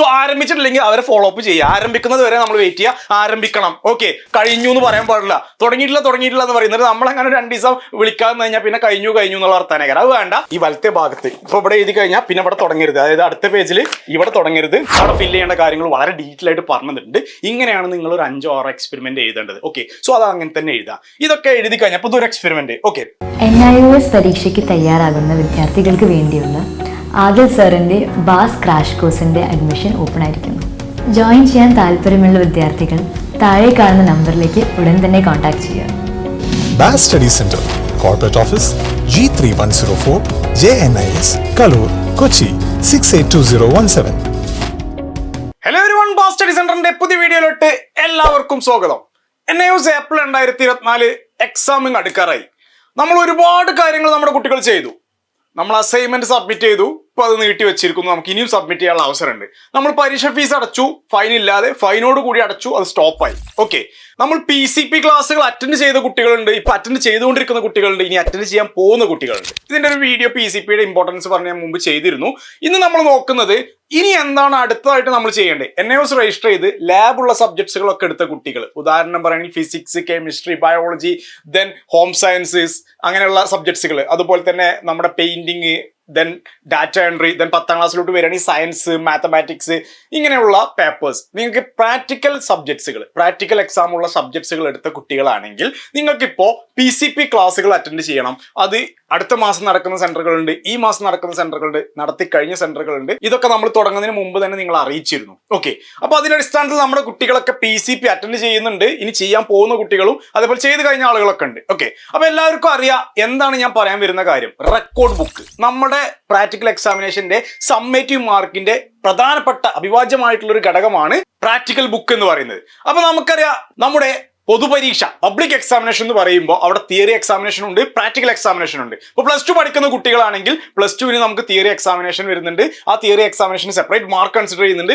So ആരംഭിച്ചിട്ടില്ലെങ്കിൽ അവരെ follow up ചെയ്യുക. ആരംഭിക്കുന്നത് വരെ നമ്മൾ വെയിറ്റ് ചെയ്യുക. ആരംഭിക്കണം. ഓക്കെ കഴിഞ്ഞു എന്ന് പറയാൻ പാടില്ല. തുടങ്ങിയിട്ടില്ല തുടങ്ങിയിട്ടില്ല എന്ന് പറയുന്നത് നമ്മൾ അങ്ങനെ രണ്ട് ദിവസം വിളിക്കാന്ന് കഴിഞ്ഞാൽ പിന്നെ കഴിഞ്ഞു കഴിഞ്ഞു എന്നുള്ള വർത്താനേക്കാരം അത് വേണ്ട. ഈ വലത്തെ ഭാഗത്ത്. ഇപ്പൊ ഇവിടെ എഴുതി കഴിഞ്ഞാൽ പിന്നെ ഇവിടെ തുടങ്ങരുത്. അതായത് അടുത്ത പേജിൽ ഇവിടെ തുടങ്ങരുത്. അവിടെ ഫില്ല് ചെയ്യേണ്ട കാര്യങ്ങൾ വളരെ ഡീറ്റെയിൽ ആയിട്ട് പറഞ്ഞിട്ടുണ്ട്. ഇങ്ങനെയാണ് നിങ്ങൾ ഒരു അഞ്ചോ ആറോ എക്സ്പെരിമെന്റ് എഴുതേണ്ടത്. ഓക്കെ സോ അത് അങ്ങനെ തന്നെ എഴുതാം. ഇതൊക്കെ എഴുതി കഴിഞ്ഞാൽ ഇപ്പൊ ഇതൊരു experiment okay N I O S പരീക്ഷയ്ക്ക് തയ്യാറാകുന്ന വിദ്യാർത്ഥികൾക്ക് വേണ്ടിയുള്ള ആദിൽ സാറിന്റെ ബാസ് ക്രാഷ് കോഴ്സിന്റെ അഡ്മിഷൻ ഓപ്പൺ ആയിരിക്കുന്നു. ജോയിൻ ചെയ്യാൻ താല്പര്യമുള്ള വിദ്യാർത്ഥികൾ താഴെ കാണുന്ന നമ്പറിലേക്ക് ഉടൻ തന്നെ കോൺടാക്ട് ചെയ്യുക. Baas study centre corporate office G three one zero four J N I S Kaloor Kochi six eight two zero one seven hello everyone Baas study സെന്ററിന്റെ പുതിയ വീഡിയോയിലോട്ട് എല്ലാവർക്കും സ്വാഗതം. എൻ ഐ എസ് ഏപ്രിൽ രണ്ടായിരത്തി ഇരുപത്തിനാല് examining അടുക്കാറായി. നമ്മൾ ഒരുപാട് കാര്യങ്ങൾ നമ്മുടെ കുട്ടികൾ ചെയ്തു. നമ്മൾ അസൈൻമെന്റ് സബ്മിറ്റ് ചെയ്തു. ഇപ്പൊ അത് നീട്ടി വെച്ചിരിക്കുന്നു. നമുക്ക് ഇനിയും സബ്മിറ്റ് ചെയ്യാനുള്ള അവസരമുണ്ട്. നമ്മൾ പരീക്ഷ ഫീസ് അടച്ചു. ഫൈൻ ഇല്ലാതെ ഫൈനോട് കൂടി അടച്ചു അത് സ്റ്റോപ്പായി ഓക്കെ നമ്മൾ പി സി പി ക്ലാസ്സുകൾ അറ്റൻഡ് ചെയ്ത കുട്ടികളുണ്ട്. ഇപ്പൊ അറ്റൻഡ് ചെയ്തുകൊണ്ടിരിക്കുന്ന കുട്ടികളുണ്ട്. ഇനി അറ്റൻഡ് ചെയ്യാൻ പോകുന്ന കുട്ടികളുണ്ട്. ഇതിന്റെ ഒരു വീഡിയോ പി സി പിയുടെ ഇമ്പോർട്ടൻസ് പറഞ്ഞ് ഞാൻ മുമ്പ് ചെയ്തിരുന്നു. ഇന്ന് നമ്മൾ നോക്കുന്നത് ഇനി എന്താണ് അടുത്തതായിട്ട് നമ്മൾ ചെയ്യേണ്ടത്? എൻ എസ് രജിസ്റ്റർ ചെയ്ത് ലാബുള്ള സബ്ജക്ട്സുകളൊക്കെ എടുത്ത കുട്ടികൾ. ഉദാഹരണം പറയുകയാണെങ്കിൽ physics chemistry biology then home sciences അങ്ങനെയുള്ള സബ്ജക്ട്സുകൾ അതുപോലെ തന്നെ നമ്മുടെ painting then data entry then പത്താം ക്ലാസ്സിലോട്ട് വരികയാണെങ്കിൽ സയൻസ് മാത്തമാറ്റിക്സ് ഇങ്ങനെയുള്ള പേപ്പേഴ്സ് നിങ്ങൾക്ക് പ്രാക്ടിക്കൽ സബ്ജക്ട്സുകൾ പ്രാക്ടിക്കൽ എക്സാം ഉള്ള സബ്ജക്ട്സുകൾ എടുത്ത കുട്ടികളാണെങ്കിൽ നിങ്ങൾക്കിപ്പോൾ പി സി പി ക്ലാസ്സുകൾ അറ്റൻഡ് ചെയ്യണം. അത് അടുത്ത മാസം നടക്കുന്ന സെന്ററുകളുണ്ട് ഈ മാസം നടക്കുന്ന സെന്ററുകളുണ്ട് നടത്തി കഴിഞ്ഞ സെന്ററുകളുണ്ട് ഇതൊക്കെ നമ്മൾ തുടങ്ങുന്നതിന് മുമ്പ് തന്നെ നിങ്ങൾ അറിയിച്ചിരുന്നു. ഓക്കെ അപ്പൊ അതിന്റെ അടിസ്ഥാനത്തിൽ നമ്മുടെ കുട്ടികളൊക്കെ പി സി പി അറ്റൻഡ് ചെയ്യുന്നുണ്ട്. ഇനി ചെയ്യാൻ പോകുന്ന കുട്ടികളും അതേപോലെ ചെയ്ത് കഴിഞ്ഞ ആളുകളൊക്കെ ഉണ്ട്. ഓക്കെ അപ്പൊ എല്ലാവർക്കും അറിയാം എന്താണ് ഞാൻ പറയാൻ വരുന്ന കാര്യം. റെക്കോർഡ് ബുക്ക് നമ്മുടെ പ്രാക്ടിക്കൽ എക്സാമിനേഷന്റെ സമ്മേറ്റീവ് മാർക്കിന്റെ പ്രധാനപ്പെട്ട അവിഭാജ്യമായിട്ടുള്ള ഒരു ഘടകമാണ് പ്രാക്ടിക്കൽ ബുക്ക് എന്ന് പറയുന്നത്. അപ്പൊ നമുക്കറിയാം നമ്മുടെ പൊതുപരീക്ഷ പബ്ലിക് എക്സാമിനേഷൻ എന്ന് പറയുമ്പോൾ അവിടെ തിയറി എക്സാമിനേഷൻ ഉണ്ട് പ്രാക്ടിക്കൽ എക്സാമിനേഷൻ ഉണ്ട്. ഇപ്പോൾ പ്ലസ് ടു പഠിക്കുന്ന കുട്ടികളാണെങ്കിൽ പ്ലസ് ടുവിന് നമുക്ക് തിയറി എക്സാമിനേഷൻ വരുന്നുണ്ട്. ആ theory examination separate mark consider ചെയ്യുന്നുണ്ട്.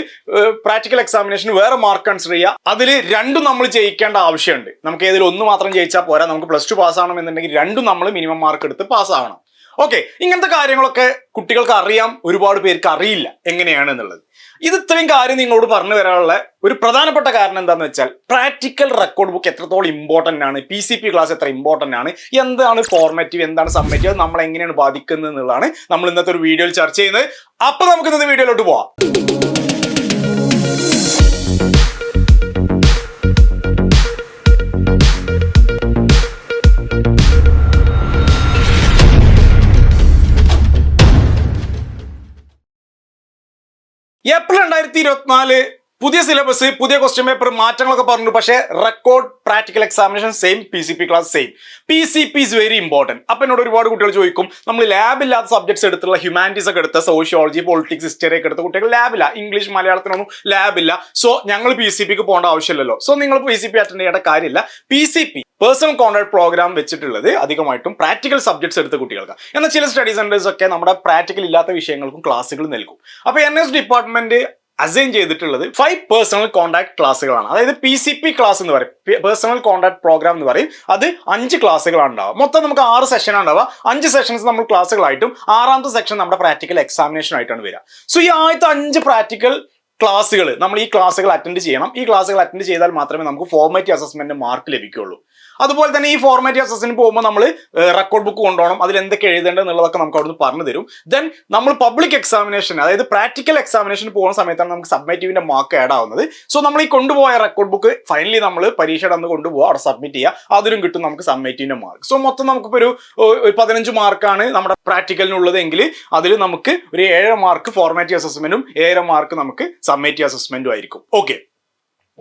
പ്രാക്ടിക്കൽ എക്സാമിനേഷൻ വേറെ മാർക്ക് കൺസിഡർ ചെയ്യുക. അതിൽ രണ്ടും നമ്മൾ ജയിക്കേണ്ട ആവശ്യമുണ്ട്. നമുക്ക് ഏതെങ്കിലും ഒന്ന് മാത്രം ജയിച്ചാൽ പോരാ. നമുക്ക് പ്ലസ് ടു പാസ്സാവണമെന്നുണ്ടെങ്കിൽ രണ്ടും നമ്മൾ മിനിമം മാർക്ക് എടുത്ത് പാസ്സാവണം ഓക്കെ ഇങ്ങനത്തെ കാര്യങ്ങളൊക്കെ കുട്ടികൾക്ക് അറിയാം ഒരുപാട് പേർക്ക് അറിയില്ല എങ്ങനെയാണ് എന്നുള്ളത്. ഇത് ഇത്രയും കാര്യം നിങ്ങളോട് പറഞ്ഞു വരാനുള്ള ഒരു പ്രധാനപ്പെട്ട കാരണം എന്താണെന്ന് വെച്ചാൽ പ്രാക്ടിക്കൽ റെക്കോർഡ് ബുക്ക് എത്രത്തോളം ഇമ്പോർട്ടന്റ് ആണ് പി സി പി ക്ലാസ് എത്ര ഇമ്പോർട്ടന്റ് ആണ് എന്താണ് ഫോർമാറ്റീവ് എന്താണ് സബ്മിറ്റ് നമ്മൾ എങ്ങനെയാണ് ബാധിക്കുന്നത് എന്നുള്ളതാണ് നമ്മൾ ഇന്നത്തെ ഒരു വീഡിയോയിൽ ചർച്ച ചെയ്യുന്നത്. അപ്പൊ നമുക്ക് ഇന്നത്തെ വീഡിയോയിലോട്ട് പോവാം. ഏപ്രിൽ രണ്ടായിരത്തി ഇരുപത്തിനാല് പുതിയ സിലബസ് പുതിയ ക്വസ്റ്റ്യൻ പേപ്പർ മാറ്റങ്ങളൊക്കെ പറഞ്ഞു പക്ഷേ record practical examination same P C P class same P C P is very important അപ്പം എന്നോട് ഒരുപാട് കുട്ടികൾ ചോദിക്കും നമ്മൾ ലാബില്ലാത്ത സബ്ജക്ട്സ് എടുത്തുള്ള ഹ്യൂമാനിറ്റീസ് ഒക്കെ എടുത്ത? സോഷ്യോളജി പൊളിറ്റിക്സ് ഹിസ്റ്ററി ഒക്കെ എടുത്ത? കുട്ടികൾ ലാബില്ല ഇംഗ്ലീഷ് മലയാളത്തിനൊന്നും ലാബില്ല സോ ഞങ്ങൾ പി സി പിക്ക് പോകേണ്ട ആവശ്യമില്ലല്ലോ. സോ നിങ്ങൾ പി സി പി അറ്റൻഡ് ചെയ്യേണ്ട കാര്യമില്ല. P C P personal contact programme വെച്ചിട്ടുള്ളത് അധികമായിട്ടും പ്രാക്ടിക്കൽ സബ്ജക്ട്സ് എടുത്ത കുട്ടികൾക്ക്. എന്നാൽ ചില സ്റ്റഡി സെന്റേഴ്സ് ഒക്കെ നമ്മുടെ പ്രാക്ടിക്കൽ ഇല്ലാത്ത വിഷയങ്ങൾക്കും ക്ലാസ്സുകൾ നൽകും. അപ്പോൾ എൻ എസ് ഡിപ്പാർട്ട്മെന്റ് അസൈൻ ചെയ്തിട്ടുള്ളത് ഫൈവ് പേഴ്സണൽ കോൺടാക്ട് ക്ലാസ്സുകളാണ് അതായത് പി സി പി ക്ലാസ് എന്ന് പറയും. പേഴ്സണൽ കോൺടാക്ട് പ്രോഗ്രാം എന്ന് പറയും. അത് അഞ്ച് ക്ലാസ്സുകളാണ് ഉണ്ടാവുക. മൊത്തം നമുക്ക് ആറ് സെഷൻ ഉണ്ടാവുക. അഞ്ച് സെഷൻസ് നമ്മൾ ക്ലാസ്സുകളായിട്ടും ആറാമത്തെ സെക്ഷൻ നമ്മുടെ പ്രാക്ടിക്കൽ എക്സാമിനേഷൻ ആയിട്ടാണ് വരിക. സോ ഈ ആദ്യത്തെ അഞ്ച് പ്രാക്ടിക്കൽ ക്ലാസ്സുകൾ നമ്മൾ ഈ ക്ലാസ്സുകൾ അറ്റൻഡ് ചെയ്യണം. ഈ ക്ലാസ്സുകൾ അറ്റൻഡ് ചെയ്താൽ മാത്രമേ നമുക്ക് ഫോർമാറ്റീവ് അസസ്മെന്റ് മാർക്ക് ലഭിക്കുകയുള്ളൂ. അതുപോലെ തന്നെ ഈ ഫോർമാറ്റ് അസസ്മെന്റ് പോകുമ്പോൾ നമ്മൾ റെക്കോർഡ് ബുക്ക് കൊണ്ടുപോകണം. അതിൽ എന്തൊക്കെ എഴുതേണ്ടത് എന്നുള്ളതൊക്കെ നമുക്ക് അവിടുന്ന് പറഞ്ഞു തരും. ദെൻ നമ്മൾ പബ്ലിക് എക്സാമിനേഷൻ അതായത് പ്രാക്ടിക്കൽ എക്സാമിനേഷൻ പോകുന്ന സമയത്താണ് നമുക്ക് സബ്മിറ്റീവിന്റെ മാർക്ക് ആഡ് ആവുന്നത്. സോ നമ്മൾ ഈ കൊണ്ടുപോയ റെക്കോർഡ് ബുക്ക് ഫൈനലി നമ്മൾ പരീക്ഷയുടെ അന്ന് കൊണ്ടുപോകുക അവിടെ സബ്മിറ്റ് ചെയ്യുക. അതിലും കിട്ടും നമുക്ക് സബ്മിറ്റീവിന്റെ മാർക്ക് സോ മൊത്തം നമുക്കിപ്പോൾ ഒരു പതിനഞ്ച് മാർക്കാണ് നമ്മുടെ പ്രാക്ടിക്കലിനുള്ളത് എങ്കിൽ അതിൽ നമുക്ക് ഒരു ഏഴര മാർക്ക് ഫോർമാറ്റീവ് അസസ്മെന്റും ഏഴര മാർക്ക് നമുക്ക് സബ്മിറ്റീവ് അസസ്മെന്റും ആയിരിക്കും. ഓക്കെ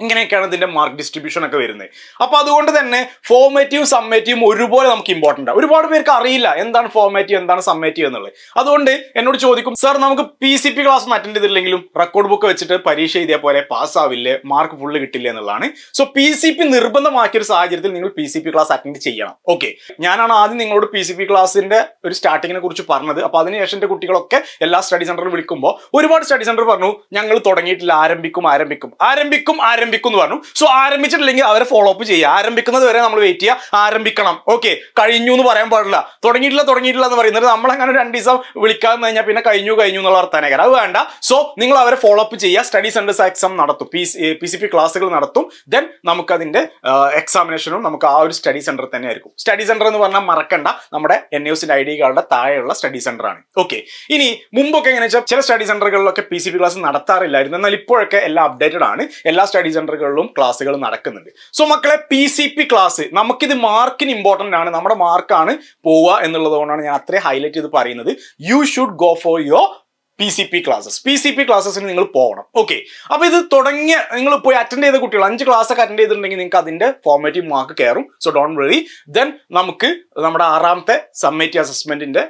ഇങ്ങനെയൊക്കെയാണ് ഇതിന്റെ മാർക്ക് ഡിസ്ട്രിബ്യൂഷൻ ഒക്കെ വരുന്നത്. അപ്പോൾ അതുകൊണ്ട് തന്നെ ഫോർമേറ്റീവ് സമ്മേറ്റീവും ഒരുപോലെ നമുക്ക് ഇമ്പോർട്ടന്റ് ആണ് ഒരുപാട് പേർക്ക് അറിയില്ല എന്താണ് ഫോർമേറ്റീവ് എന്താണ് സമ്മേറ്റീവ് എന്നുള്ളത്. അതുകൊണ്ട് എന്നോട് ചോദിക്കും സാർ നമുക്ക് പി സി പി ക്ലാസ് ഒന്നും അറ്റൻഡ് ചെയ്തില്ലെങ്കിലും റെക്കോർഡ് ബുക്ക് വെച്ചിട്ട് പരീക്ഷ എഴുതിയ പോലെ പാസ് ആവില്ലേ? മാർക്ക് ഫുള്ള് കിട്ടില്ല? എന്നുള്ളതാണ്. സോ പി സി പി നിർബന്ധമാക്കിയ ഒരു സാഹചര്യത്തിൽ നിങ്ങൾ P C P class attend ചെയ്യണം. ഓക്കെ ഞാനാണ് ആദ്യം നിങ്ങളോട് പി സി പി ക്ലാസിന്റെ ഒരു സ്റ്റാർട്ടിങ്ങിനെ കുറിച്ച് പറഞ്ഞത്. അപ്പൊ അതിനുശേഷം എന്റെ കുട്ടികളൊക്കെ എല്ലാ സ്റ്റഡി സെന്ററിൽ വിളിക്കുമ്പോൾ ഒരുപാട് സ്റ്റഡി സെന്റർ പറഞ്ഞു ഞങ്ങൾ തുടങ്ങിയിട്ടില്ല. ആരംഭിക്കും ആരംഭിക്കും. ആരംഭിക്കും ആരംഭിക്കും. ആരംഭിക്കും എന്ന് പറഞ്ഞു. സോ ആരംഭിച്ചിട്ടില്ലെങ്കിൽ അവരെ ഫോളോ അപ്പ് ചെയ്യുക. ആരംഭിക്കുന്നത് വരെ നമ്മൾ വെയിറ്റ് ചെയ്യുക. ആരംഭിക്കണം. ഓക്കെ കഴിഞ്ഞു എന്ന് പറയാൻ പാടില്ല. തുടങ്ങിയിട്ടില്ല തുടങ്ങിയിട്ടില്ല എന്ന് പറയുന്നത് നമ്മൾ അങ്ങനെ രണ്ട് ദിവസം വിളിക്കാതെ കഴിഞ്ഞാൽ പിന്നെ കഴിഞ്ഞു കഴിഞ്ഞു എന്നുള്ള അർത്ഥനേക്കാരം അത് വേണ്ട. സോ നിങ്ങൾ അവരെ ഫോളോ അപ്പ് ചെയ്യുക. സ്റ്റഡി സെന്റേഴ്സ് എക്സാം നടത്തും. പി പി സി പി ക്ലാസ്സുകൾ നടത്തും. ദെൻ നമുക്ക് അതിന്റെ എക്സാമിനേഷനും നമുക്ക് ആ ഒരു സ്റ്റഡി സെന്റർ തന്നെ ആയിരിക്കും. സ്റ്റഡി സെന്റർ എന്ന് പറഞ്ഞാൽ മറക്കണ്ട. നമ്മുടെ എൻ യുസിന്റെ ഐ ഡി കാർഡിന്റെ താഴെയുള്ള സ്റ്റഡി സെന്റർ ആണ്. ഓക്കെ ഇനി മുമ്പൊക്കെ എങ്ങനെ വെച്ചാൽ ചില സ്റ്റഡി സെന്ററുകളിലൊക്കെ പി സി പി ക്ലാസ് നടത്താറില്ലായിരുന്നു. എന്നാൽ ഇപ്പോഴൊക്കെ എല്ലാം അപ്ഡേറ്റഡ് ആണ്. എല്ലാ സ്റ്റഡി സെന്ററുകളിലും ക്ലാസ്സുകൾ നടക്കുന്നുണ്ട്. സോ മക്കളെ പി സി പി ക്ലാസ് നമുക്കിത് മാർക്കിന് ഇമ്പോർട്ടന്റ് ആണ്. നമ്മുടെ മാർക്കാണ് പോവുക എന്നുള്ളത് കൊണ്ടാണ് ഞാൻ അത്രയും ഹൈലൈറ്റ് ചെയ്ത് പറയുന്നത്. You should go for your P C P classes P C P ക്ലാസ്സസിന് നിങ്ങൾ പോകണം. ഓക്കെ അപ്പോൾ ഇത് തുടങ്ങിയ നിങ്ങൾ പോയി അറ്റൻഡ് ചെയ്ത കുട്ടികൾ അഞ്ച് ക്ലാസ് ഒക്കെ അറ്റൻഡ് ചെയ്തിട്ടുണ്ടെങ്കിൽ നിങ്ങൾക്ക് അതിന്റെ ഫോർമേറ്റീവ് മാർക്ക് കയറും. സോ ഡോൺ വെറി ദെൻ നമുക്ക് നമ്മുടെ ആറാമത്തെ സമ്മേറ്റീവ് അസസ്മെന്റിന്റെ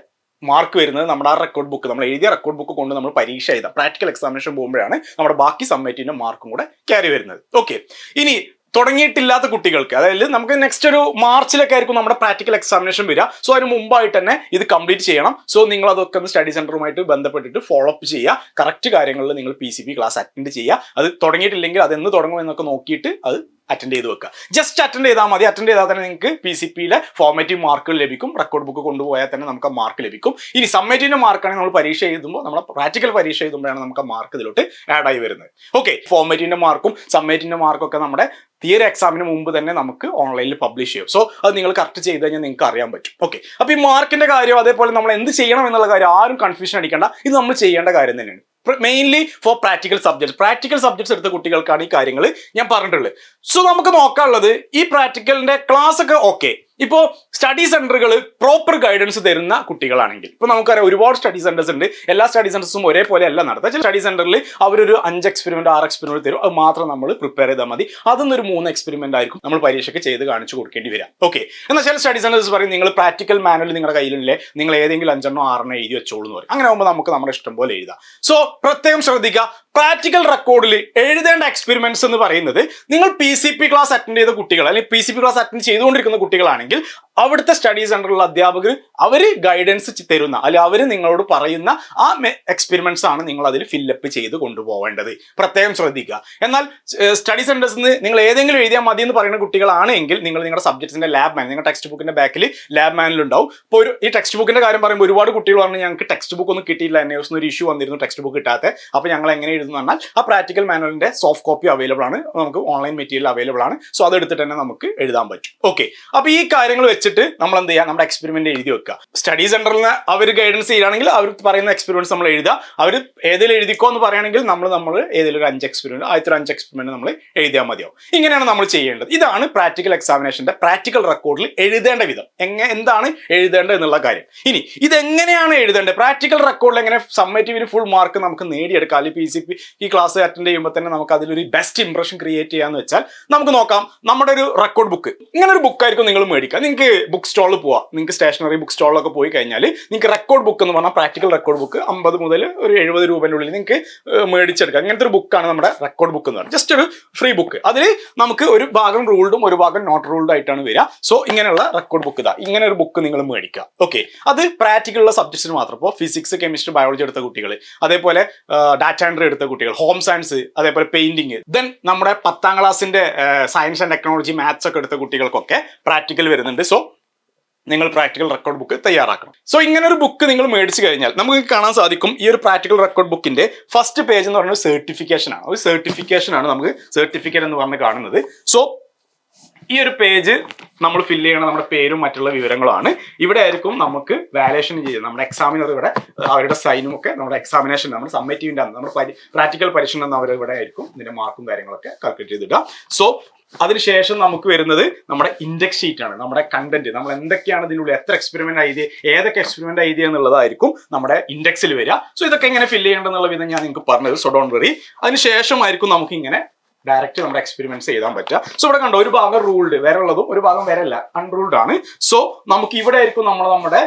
മാർക്ക് വരുന്നത് നമ്മുടെ ആ റെക്കോർഡ് ബുക്ക് നമ്മൾ എഴുതിയ റെക്കോർഡ് ബുക്ക് കൊണ്ട് നമ്മൾ പരീക്ഷ എഴുതാം. പ്രാക്ടിക്കൽ എക്സാമിനേഷൻ പോകുമ്പോഴാണ് നമ്മുടെ ബാക്കി സമ്മേറ്റീവിന്റെ മാർക്കും കൂടെ ക്യാരി വരുന്നത്. ഓക്കെ ഇനി തുടങ്ങിയിട്ടില്ലാത്ത കുട്ടികൾക്ക് അതായത് നമുക്ക് നെക്സ്റ്റ് ഒരു മാർച്ചിലൊക്കെ ആയിരിക്കും നമ്മുടെ പ്രാക്ടിക്കൽ എക്സാമിനേഷൻ വരിക. സോ അതിന് മുമ്പായിട്ട് തന്നെ ഇത് കംപ്ലീറ്റ് ചെയ്യണം. സോ നിങ്ങൾ അതൊക്കെ ഒന്ന് സ്റ്റഡി സെന്ററുമായിട്ട് ബന്ധപ്പെട്ടിട്ട് ഫോളോ അപ്പ് ചെയ്യുക. കറക്റ്റ് കാര്യങ്ങളിൽ നിങ്ങൾ പി ക്ലാസ് അറ്റൻഡ് ചെയ്യുക. അത് തുടങ്ങിയിട്ടില്ലെങ്കിൽ അത് എന്ന് നോക്കിയിട്ട് അത് അറ്റൻഡ് ചെയ്ത് വെക്കുക. ജസ്റ്റ് അറ്റൻഡ് ചെയ്താൽ മതി. അറ്റൻഡ് ചെയ്താൽ തന്നെ നിങ്ങൾക്ക് പി സി പിയിലെ ഫോർമേറ്റീവ് മാർക്കുകൾ ലഭിക്കും. റെക്കോർഡ് ബുക്ക് കൊണ്ടുപോയാൽ തന്നെ നമുക്ക് മാർക്ക് ലഭിക്കും. ഇനി സമ്മേറ്റീവിന്റെ മാർക്കാണെങ്കിൽ നമ്മൾ പരീക്ഷ എഴുതുമ്പോൾ നമ്മൾ പ്രാക്ടിക്കൽ പരീക്ഷ എഴുതുമ്പോഴാണ് നമുക്ക് മാർക്ക് ഇതിലോട്ട് ആഡ് ആയി വരുന്നത്. ഓക്കെ ഫോർമേറ്റീവിന്റെ മാർക്കും സമ്മേറ്റീവിന്റെ മാർക്കും ഒക്കെ നമ്മുടെ തിയറി എക്സാമിന് മുമ്പ് തന്നെ നമുക്ക് ഓൺലൈനിൽ പബ്ലിഷ് ചെയ്യും. സോ അത് നിങ്ങൾ കറക്റ്റ് ചെയ്ത് കഴിഞ്ഞാൽ നിങ്ങൾക്ക് അറിയാൻ പറ്റും. ഓക്കെ അപ്പോൾ ഈ മാർക്കിന്റെ കാര്യം അതേപോലെ നമ്മൾ എന്ത് ചെയ്യണം എന്നുള്ള കാര്യം ആരും കൺഫ്യൂഷൻ അടിക്കേണ്ട. ഇത് നമ്മൾ ചെയ്യേണ്ട കാര്യം തന്നെയാണ്. Mainly for practical subjects practical subjects എടുത്ത കുട്ടികൾക്കാണ് ഈ കാര്യങ്ങൾ ഞാൻ പറഞ്ഞിട്ടുള്ളത്. സോ നമുക്ക് നോക്കാനുള്ളത് ഈ പ്രാക്ടിക്കലിന്റെ ക്ലാസ് ഒക്കെ ഓക്കെ ഇപ്പോൾ സ്റ്റഡി സെന്ററുകൾ പ്രോപ്പർ ഗൈഡൻസ് തരുന്ന കുട്ടികളാണെങ്കിൽ. ഇപ്പോൾ നമുക്കറിയാം ഒരുപാട് സ്റ്റഡി സെന്റേഴ്സ് ഉണ്ട്. എല്ലാ സ്റ്റഡി സെന്റേഴ്സും ഒരേപോലെ അല്ല നടത്തുക. ചില സ്റ്റഡി സെന്ററിൽ അവരൊരു അഞ്ച് എക്സ്പെരിമെന്റ് ആറ് എക്സ്പെരിമെന്റ് തരും. അത് മാത്രം നമ്മൾ പ്രിപ്പയർ ചെയ്താൽ മതി. അതൊന്നൊരു മൂന്ന് എക്സ്പെരിമെന്റ് ആയിരിക്കും നമ്മൾ പരീക്ഷയ്ക്ക് ചെയ്ത് കാണിച്ചു കൊടുക്കേണ്ടി വരിക. ഓക്കെ എന്നാൽ ചില സ്റ്റഡി സെന്റേഴ്സ് പറയും നിങ്ങൾ പ്രാക്ടിക്കൽ മാനുവൽ നിങ്ങളുടെ കയ്യിലില്ലേ? നിങ്ങൾ ഏതെങ്കിലും അഞ്ചെണ്ണോ ആറെണ്ണോ എഴുതി വെച്ചോളൂ എന്ന് പറയും. അങ്ങനെ ആകുമ്പോൾ നമുക്ക് നമ്മുടെ ഇഷ്ടം പോലെ എഴുതാം. സോ പ്രത്യേകം ശ്രദ്ധിക്കുക പ്രാക്ടിക്കൽ റെക്കോർഡിൽ എഴുതേണ്ട എക്സ്പെരിമെന്റ്സ് എന്ന് പറയുന്നത് നിങ്ങൾ P C P class attend ചെയ്ത കുട്ടികൾ അല്ലെങ്കിൽ P C P class attend ചെയ്തുകൊണ്ടിരിക്കുന്ന കുട്ടികളാണെങ്കിൽ അവിടുത്തെ സ്റ്റഡി സെന്ററിലുള്ള അധ്യാപകർ അവർ ഗൈഡൻസ് തരുന്ന അല്ലെ അവർ നിങ്ങളോട് പറയുന്ന ആ എക്സ്പെരിമെന്റ്സ് ആണ് നിങ്ങൾ അതിൽ ഫില്ലപ്പ് ചെയ്ത് കൊണ്ടുപോകേണ്ടത്. പ്രത്യേകം ശ്രദ്ധിക്കുക. എന്നാൽ സ്റ്റഡി സെന്റേഴ്സിൽ നിന്ന് നിങ്ങൾ ഏതെങ്കിലും എഴുതിയാൽ മതി എന്ന് പറയുന്ന കുട്ടികളാണെങ്കിൽ നിങ്ങൾ നിങ്ങളുടെ സബ്ജക്ട്സിന്റെ ലാബ് മാൻ നിങ്ങളുടെ ടെക്സ്റ്റ് ബുക്കിന്റെ ബാക്കിൽ ലാബ് മാനിൽ ഉണ്ടാവും. ഇപ്പോൾ ഒരു ഈ ടെക്സ്റ്റ് ബുക്കിന്റെ കാര്യം പറയുമ്പോൾ ഒരുപാട് കുട്ടികൾ പറഞ്ഞു ഞങ്ങൾക്ക് ടെക്സ്റ്റ് ബുക്ക് ഒന്നും കിട്ടിയില്ല. എന്നെ ഒരു ഇഷ്യൂ വന്നിരുന്നു ടെക്സ്റ്റ് ബുക്ക് കിട്ടാത്ത. അപ്പോൾ ഞങ്ങൾ എങ്ങനെ എഴുതുന്നു? പറഞ്ഞാൽ ആ പ്രാക്ടിക്കൽ മാനുവലിന്റെ സോഫ്റ്റ് കോപ്പി അവൈലബിൾ ആണ്. നമുക്ക് ഓൺലൈൻ മെറ്റീരിയൽ അവൈലബിൾ ആണ്. സോ അത് എടുത്തിട്ട് തന്നെ നമുക്ക് എഴുതാൻ പറ്റും. ഓക്കെ അപ്പോൾ ഈ കാര്യങ്ങൾ വെച്ചിട്ട് നമ്മൾ എന്ത് ചെയ്യുക നമ്മുടെ എക്സ്പെരിമെന്റ് എഴുതി വെക്കുക. സ്റ്റഡി സെന്ററിൽ നിന്ന് അവർ ഗൈഡൻസ് ചെയ്യുകയാണെങ്കിൽ അവർ പറയുന്ന എക്സ്പെരിമെന്റ്സ് നമ്മൾ എഴുതുക. അവർ ഏതിൽ എഴുതിക്കോ എന്ന് പറയുകയാണെങ്കിൽ നമ്മൾ നമ്മൾ ഏതെങ്കിലും ഒരു അഞ്ച് എക്സ്പെരിമെന്റ് ആദ്യത്തെ ഒരു അഞ്ച് എക്സ്പെരിമെന്റ് നമ്മൾ എഴുതിയാൽ മതിയാവും. ഇങ്ങനെയാണ് നമ്മൾ ചെയ്യേണ്ടത്. ഇതാണ് പ്രാക്ടിക്കൽ എക്സാമിനേഷന്റെ പ്രാക്ടിക്കൽ റെക്കോർഡിൽ എഴുതേണ്ട വിധം. എങ്ങനെ എന്താണ് എഴുതേണ്ടത് എന്നുള്ള കാര്യം. ഇനി ഇതെങ്ങനെയാണ് എഴുതേണ്ടത്? പ്രാക്ടിക്കൽ റെക്കോർഡിൽ എങ്ങനെ സമ്മേറ്റീവിന് ഫുൾ മാർക്ക് നമുക്ക് നേടിയെടുക്കാം? അല്ലെങ്കിൽ പി സി പി ഈ ക്ലാസ് അറ്റൻഡ് ചെയ്യുമ്പോൾ തന്നെ നമുക്ക് അതിലൊരു ബെസ്റ്റ് ഇംപ്രഷൻ ക്രിയേറ്റ് ചെയ്യാന്ന് വെച്ചാൽ നമുക്ക് നോക്കാം. നമ്മുടെ ഒരു റെക്കോർഡ് ബുക്ക് ഇങ്ങനെ ഒരു ബുക്കായിരിക്കും നിങ്ങൾ മേടിക്കുക. നിങ്ങൾക്ക് ബുക്ക് സ്റ്റാളിൽ പോവാം. നിങ്ങൾക്ക് സ്റ്റേഷനറി ബുക്ക് സ്റ്റാളിലൊക്കെ പോയി കഴിഞ്ഞാൽ നിങ്ങൾക്ക് റെക്കോർഡ് ബുക്ക് എന്ന് പറഞ്ഞാൽ പ്രാക്ടിക്കൽ റെക്കോർഡ് ബുക്ക് അമ്പത് മുതൽ ഒരു എഴുപത് രൂപന്റെ ഉള്ളിൽ നിങ്ങൾക്ക് മേടിച്ചെടുക്കാം. അങ്ങനത്തെ ഒരു ബുക്കാണ് നമ്മുടെ റെക്കോർഡ് ബുക്ക് എന്ന് പറയുന്നത് ജസ്റ്റ് ഒരു ഫ്രീ ബുക്ക് അതിൽ നമുക്ക് ഒരു ഭാഗം റൂൾഡും ഒരു ഭാഗം നോട്ട് റൂൾഡ് ആയിട്ടാണ് വരിക. സോ ഇങ്ങനെയുള്ള റെക്കോർഡ് ബുക്ക് ഇതാ. ഇങ്ങനെ ഒരു ബുക്ക് നിങ്ങൾ മേടിക്കുക. ഓക്കെ അത് പ്രാക്ടിക്കൽ ഉള്ള സബ്ജക്ട്സിന് മാത്രം. ഇപ്പോൾ ഫിസിക്സ് കെമിസ്ട്രി ബയോളജി എടുത്ത കുട്ടികൾ അതേപോലെ ഡാറ്റ എൻട്രി എടുത്ത കുട്ടികൾ ഹോം സയൻസ് അതേപോലെ പെയിന്റിങ് ദെൻ നമ്മുടെ പത്താം ക്ലാസ്സിന്റെ സയൻസ് ആൻഡ് ടെക്നോളജി മാത്സ് ഒക്കെ എടുത്ത കുട്ടികൾക്കൊക്കെ പ്രാക്ടിക്കൽ വരുന്നുണ്ട്. സോ നിങ്ങൾ പ്രാക്ടിക്കൽ റെക്കോർഡ് ബുക്ക് തയ്യാറാക്കണം. സോ ഇങ്ങനെ ഒരു ബുക്ക് നിങ്ങൾ മേടിച്ചു കഴിഞ്ഞാൽ നമുക്ക് കാണാൻ സാധിക്കും ഈ ഒരു പ്രാക്ടിക്കൽ റെക്കോർഡ് ബുക്കിന്റെ ഫസ്റ്റ് പേജ് എന്ന് പറയുന്നത് സർട്ടിഫിക്കേഷൻ ആണ്. ഒരു സർട്ടിഫിക്കേഷൻ ആണ് നമുക്ക് സർട്ടിഫിക്കറ്റ് എന്ന് പറഞ്ഞ് കാണുന്നത്. സോ ഈ ഒരു പേജ് നമ്മൾ ഫില്ല് ചെയ്യണം നമ്മുടെ പേരും മറ്റുള്ള വിവരങ്ങളുമാണ്. ഇവിടെ ആയിരിക്കും നമുക്ക് വാലേഷൻ ചെയ്യുന്നത് നമ്മുടെ എക്സാമിനർ ഇവിടെ അവരുടെ സൈനും ഒക്കെ നമ്മുടെ എക്സാമിനേഷൻ നമ്മൾ സബ്മിറ്റ് അന്ന്. നമ്മുടെ പ്രാക്ടിക്കൽ പരീക്ഷണം എന്ന് അവർ ആയിരിക്കും ഇതിന്റെ മാർക്കും കാര്യങ്ങളൊക്കെ കാൽക്കുലേറ്റ് ചെയ്തിടുക. സോ അതിനുശേഷം നമുക്ക് വരുന്നത് നമ്മുടെ ഇൻഡെക്സ് ഷീറ്റ് ആണ്. നമ്മുടെ കണ്ടന്റ് നമ്മൾ എന്തൊക്കെയാണ് ഇതിനുള്ളിൽ എത്ര എക്സ്പെരിമെന്റ് എഴുതി ഏതൊക്കെ എക്സ്പെരിമെന്റ് എഴുതി എന്നുള്ളതായിരിക്കും നമ്മുടെ ഇൻഡെക്സിൽ വരിക. സോ ഇതൊക്കെ എങ്ങനെ ഫില്ല് ചെയ്യേണ്ടെന്നുള്ള വിധം ഞാൻ നിങ്ങൾക്ക് പറഞ്ഞത് സോ ഡോൺ വെറി അതിനുശേഷമായിരിക്കും നമുക്ക് ഇങ്ങനെ ഡയറക്റ്റ് നമ്മുടെ എക്സ്പെരിമെന്റ്സ് ചെയ്താൻ പറ്റുക. സോ ഇവിടെ കണ്ടോ ഒരു ഭാഗം റൂൾഡ് വരെ ഉള്ളതും ഒരു ഭാഗം വരെ അല്ല അൺറൂൾഡ് ആണ്. സോ നമുക്ക് ഇവിടെ ആയിരിക്കും നമ്മൾ നമ്മുടെ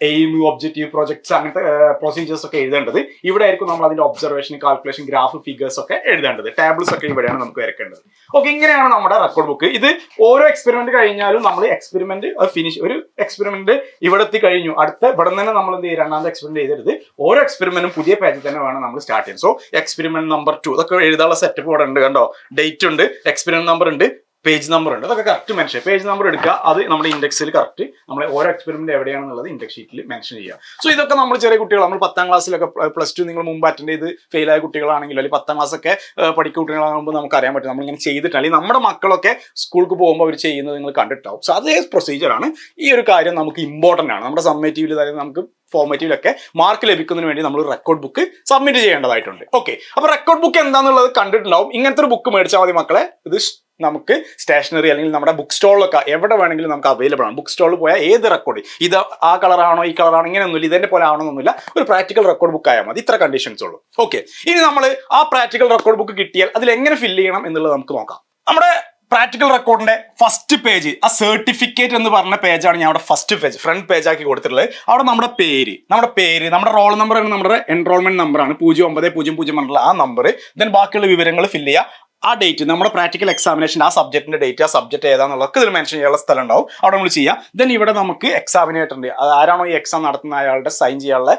എയിം ഒബ്ജക്റ്റീവ് പ്രൊജക്ട്സ് അങ്ങനത്തെ പ്രൊസീജിയേഴ്സ് ഒക്കെ എഴുതേണ്ടത്. ഇവിടെ ആയിരിക്കും നമ്മൾ അതിന്റെ ഒബ്സർവേഷൻ കാൽക്കുലേഷൻ ഗ്രാഫ് ഫിഗേഴ്സ് ഒക്കെ എഴുതേണ്ടത്. ടേബിൾസ് ഒക്കെ ഇവിടെയാണ് നമുക്ക് വരയ്ക്കേണ്ടത്. ഓക്കെ ഇങ്ങനെയാണ് നമ്മുടെ റെക്കോർഡ് ബുക്ക് ഇത് ഓരോ എക്സ്പെരിമെന്റ് കഴിഞ്ഞാലും നമ്മൾ എക്സ്പെരിമെന്റ് ഫിനിഷ് ഒരു എക്സ്പെരിമെന്റ് ഇവിടെ എത്തി കഴിഞ്ഞു. അടുത്ത ഇവിടെ തന്നെ നമ്മൾ എന്ത് ചെയ്യും? രണ്ടാമത്തെ എക്സ്പെരിമെന്റ് ചെയ്തരുത് ഓരോ എക്സ്പെരിമെന്റും പുതിയ പേജിൽ തന്നെ വേണം നമ്മൾ സ്റ്റാർട്ട് ചെയ്യാം സോ എക്സ്പെരിമെന്റ് നമ്പർ ടു ഇതൊക്കെ എഴുതാനുള്ള സെറ്റപ്പ് ഇവിടെ ഉണ്ട് കണ്ടോ? ഡേറ്റ് ഉണ്ട് എക്സ്പെരിമെന്റ് നമ്പർ ഉണ്ട്. പേജ് നമ്പർ ഉണ്ട്. അതൊക്കെ കറക്റ്റ് മെൻഷൻ പേജ് നമ്പർ എടുക്കുക. അത് നമ്മുടെ ഇൻഡെക്സിൽ കറക്റ്റ് നമ്മളെ ഓരോ എക്സ്പെരിമെന്റ് എവിടെയാണെന്നുള്ളത് ഇൻഡെക്സ് ഷീറ്റിൽ മെൻഷൻ ചെയ്യുക. സോ ഇതൊക്കെ നമ്മൾ ചെറിയ കുട്ടികൾ നമ്മൾ പത്താം ക്ലാസ്സിലൊക്കെ പ്ലസ് ടു നിങ്ങൾ മുമ്പ് അറ്റൻഡ് ചെയ്ത് ഫെയിൽ ആയ കുട്ടികളാണെങ്കിലും അല്ലെങ്കിൽ പത്താം ക്ലാസ് ഒക്കെ പഠിക്കുന്ന കുട്ടികളാകുമ്പോൾ നമുക്ക് അറിയാൻ പറ്റും. നമ്മളിങ്ങനെ ചെയ്തിട്ട് അല്ലെങ്കിൽ നമ്മുടെ മക്കളൊക്കെ സ്കൂൾക്ക് പോകുമ്പോൾ അവർ ചെയ്യുന്നത് നിങ്ങൾ കണ്ടിട്ടാവും സോ അതേ പ്രൊസീജിയറാണ് ഈ ഒരു കാര്യം നമുക്ക് ഇമ്പോർട്ടന്റ് ആണ്. നമ്മുടെ സമ്മേറ്റീവിൽ അതായത് നമുക്ക് ഫോർമാറ്റീവിലൊക്കെ മാർക്ക് ലഭിക്കുന്നതിന് വേണ്ടി നമ്മൾ റെക്കോർഡ് ബുക്ക് സബ്മിറ്റ് ചെയ്യേണ്ടതായിട്ടുണ്ട്. ഓക്കെ അപ്പൊ റെക്കോർഡ് ബുക്ക് എന്താണെന്നുള്ളത് കണ്ടിട്ടുണ്ടാവും. ഇങ്ങനത്തെ ഒരു ബുക്ക് മേടിച്ചാൽ മതി മക്കളെ. ഇത് നമുക്ക് സ്റ്റേഷനറി അല്ലെങ്കിൽ നമ്മുടെ ബുക്ക് സ്റ്റോളിലൊക്കെ എവിടെ വേണമെങ്കിലും നമുക്ക് അവൈലബിൾ ആണ്. ബുക്ക് സ്റ്റോളിൽ പോയാൽ ഏത് റെക്കോർഡ് ഇത് ആ കളറാണോ ഈ കളറാണോ ഇങ്ങനെയൊന്നുമില്ല ഇതിന്റെ പോലെ ആവണമെന്നില്ല ഒരു പ്രാക്ടിക്കൽ റെക്കോർഡ് ബുക്ക് ആയാൽ മതി. ഇത്ര കണ്ടീഷൻസ് ഉള്ളൂ. ഓക്കെ ഇനി നമ്മൾ ആ പ്രാക്ടിക്കൽ റെക്കോർഡ് ബുക്ക് കിട്ടിയാൽ അതിൽ എങ്ങനെ ഫില്ല് ചെയ്യണം എന്നുള്ളത് നമുക്ക് നോക്കാം. നമ്മുടെ പ്രാക്ടിക്കൽ റെക്കോർഡിന്റെ ഫസ്റ്റ് പേജ് ആ സർട്ടിഫിക്കറ്റ് എന്ന് പറഞ്ഞ പേജാണ് ഞാൻ അവിടെ ഫസ്റ്റ് പേജ് ഫ്രണ്ട് പേജ് ആക്കി കൊടുത്തിട്ടുള്ളത്. അവിടെ നമ്മുടെ പേര് നമ്മുടെ പേര് നമ്മുടെ റോൾ നമ്പർ നമ്മുടെ എൻറോൾമെന്റ് നമ്പറാണ് പൂജ്യം ഒമ്പത് പൂജ്യം പൂജ്യം പറഞ്ഞിട്ടുള്ള ആ നമ്പർ ദെൻ ബാക്കിയുള്ള വിവരങ്ങൾ ഫില്ല് ചെയ്യുക. ആ ഡേറ്റ് നമ്മുടെ പ്രാക്ടിക്കൽ എക്സാമിനേഷൻ ആ സബ്ജക്റ്റിന്റെ ഡേറ്റ് ആ സബ്ജക്ട് ഏതാണെന്നുള്ളതൊക്കെ ഇതിൽ മെൻഷൻ ചെയ്യാനുള്ള സ്ഥലം ഉണ്ടാവും അവിടെ നമ്മൾ ചെയ്യാം. ദെൻ ഇവിടെ നമുക്ക് എക്സാമിനേറ്ററിന്റെ അത് ആരാണോ ഈ എക്സാം നടത്തുന്ന അയാളുടെ സൈൻ ചെയ്യാനുള്ള